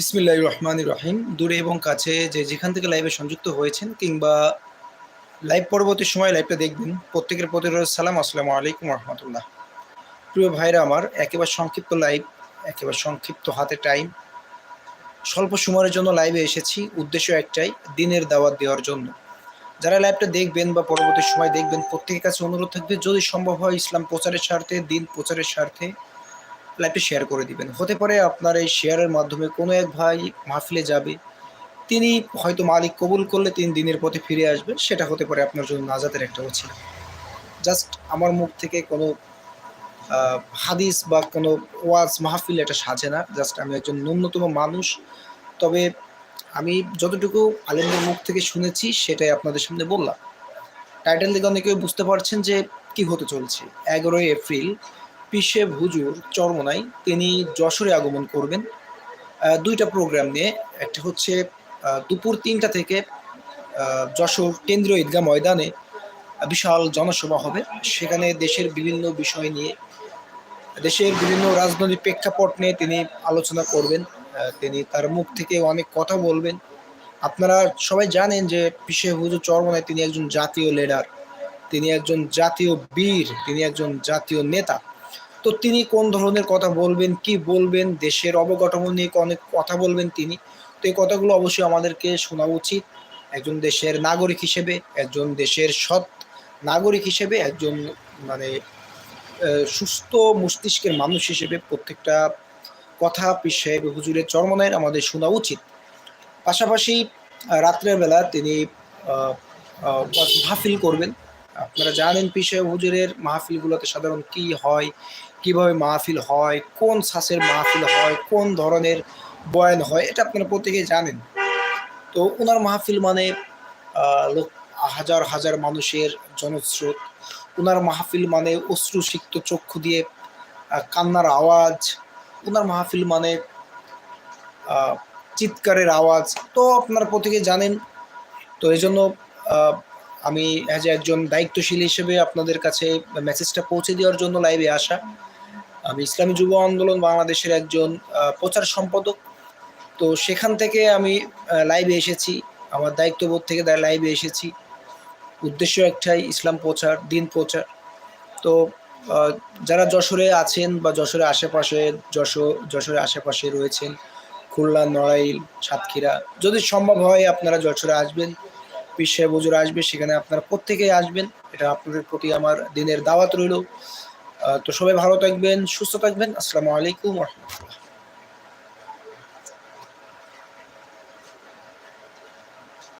বিসমিল্লাহ রহমান রহিম। দূরে এবং কাছে যে যেখান থেকে লাইভে সংযুক্ত হয়েছেন কিংবা লাইভ পরবর্তী সময় লাইভটা দেখবেন, প্রত্যেকের প্রতি সালাম। আসসালামু আলাইকুম রহমতুল্লাহ। প্রিয় ভাইরা আমার, একেবারে সংক্ষিপ্ত লাইভ একেবারে সংক্ষিপ্ত হাতে টাইম স্বল্প সময়ের জন্য লাইভে এসেছি, উদ্দেশ্য একটাই, দিনের দাওয়াত দেওয়ার জন্য। যারা লাইভটা দেখবেন বা পরবর্তী সময় দেখবেন, প্রত্যেকের কাছে অনুরোধ থাকবে, যদি সম্ভব হয় ইসলাম প্রচারের স্বার্থে, দিন প্রচারের স্বার্থে লাইভটি শেয়ার করে দিবেন। হতে পারে আপনার এই শেয়ারের মাধ্যমে কোনো এক ভাই মাহফিলে যাবে, তিনি হয়তো মালিক কবুল করলে তিনি দিনের পথে ফিরে আসবেন সেটা হতে পারে আপনার জন্য নাজাতের একটা উচিত। জাস্ট আমার মুখ থেকে কোনো হাদিস বা কোনো ওয়াজ মাহফিল এটা সাজে না। জাস্ট আমি একজন ন্যূনতম মানুষ। তবে আমি যতটুকু আলেমদের মুখ থেকে শুনেছি, সেটাই আপনাদের সামনে বললাম। টাইটেল থেকে অনেকে বুঝতে পারছেন যে কি হতে চলছে। এগারোই এপ্রিল পিসে হুজুর চরমনাই তিনি যশোরে আগমন করবেন। দুইটা প্রোগ্রাম নিয়ে। একটা হচ্ছে দুপুর তিনটা থেকে যশোর কেন্দ্রীয় ঈদগাহ ময়দানে বিশাল জনসভা হবে। সেখানে দেশের বিভিন্ন বিষয় নিয়ে, দেশের বিভিন্ন রাজনৈতিক প্রেক্ষাপট নিয়ে তিনি আলোচনা করবেন। তিনি তার মুখ থেকে অনেক কথা বলবেন। আপনারা সবাই জানেন যে পিসে হুজুর চরমনায় তিনি একজন জাতীয় লিডার তিনি একজন জাতীয় বীর, তিনি একজন জাতীয় নেতা। তো তিনি কোন ধরনের কথা বলবেন, কি বলবেন, দেশের অবকাঠামো নিয়ে অনেক কথা বলবেন তিনি। তো এই কথাগুলো অবশ্যই আমাদেরকে শোনা উচিত। একজন দেশের নাগরিক হিসেবে, একজন দেশের সৎ নাগরিক হিসেবে, একজন মানে সুস্থ মস্তিষ্কের মানুষ হিসেবে প্রত্যেকটা কথা পীর হুজুরের চরমনায় আমাদের শোনা উচিত। পাশাপাশি রাত্রের বেলা তিনি মাহফিল করবেন। আপনারা জানেন পীর সাহেব হুজুরের মাহফিলগুলোতে সাধারণ কি হয়, কীভাবে মাহফিল হয়, কোন সাসের মাহফিল হয়, কোন ধরনের বয়ান হয়, এটা আপনারা প্রত্যেকেই জানেন। তো ওনার মাহফিল মানে লোক, হাজার হাজার মানুষের জনস্রোত। ওনার মাহফিল মানে অশ্রুসিক্ত চক্ষু দিয়ে কান্নার আওয়াজ। ওনার মাহফিল মানে চিৎকারের আওয়াজ। তো আপনারা প্রত্যেকে জানেন। তো এই জন্য আমি অ্যাজ একজন দায়িত্বশীল হিসেবে আপনাদের কাছে মেসেজটা পৌঁছে দেওয়ার জন্য লাইভে আসা। আমি ইসলামী যুব আন্দোলন বাংলাদেশের একজন প্রচার সম্পাদক। তো সেখান থেকে আমি লাইভে এসেছি। আমার দায়িত্ববোধ থেকে লাইভে এসেছি। উদ্দেশ্য একটাই, ইসলাম প্রচার, দিন প্রচার। তো যারা যশোরে আছেন বা যশোরের আশেপাশে যশোর যশোরের আশেপাশে রয়েছেন, খুলনা, নড়াইল, সাতক্ষীরা, যদি সম্ভব হয় আপনারা যশোরে আসবেন। পীর সাহেব আসবে, সেখানে আপনারা প্রত্যেকেই আসবেন। এটা আপনাদের প্রতি আমার দিনের দাওয়াত রইল। তো সবাই ভালো থাকবেন, সুস্থ থাকবেন। আসসালামু আলাইকুম রহমতুল্লাহ।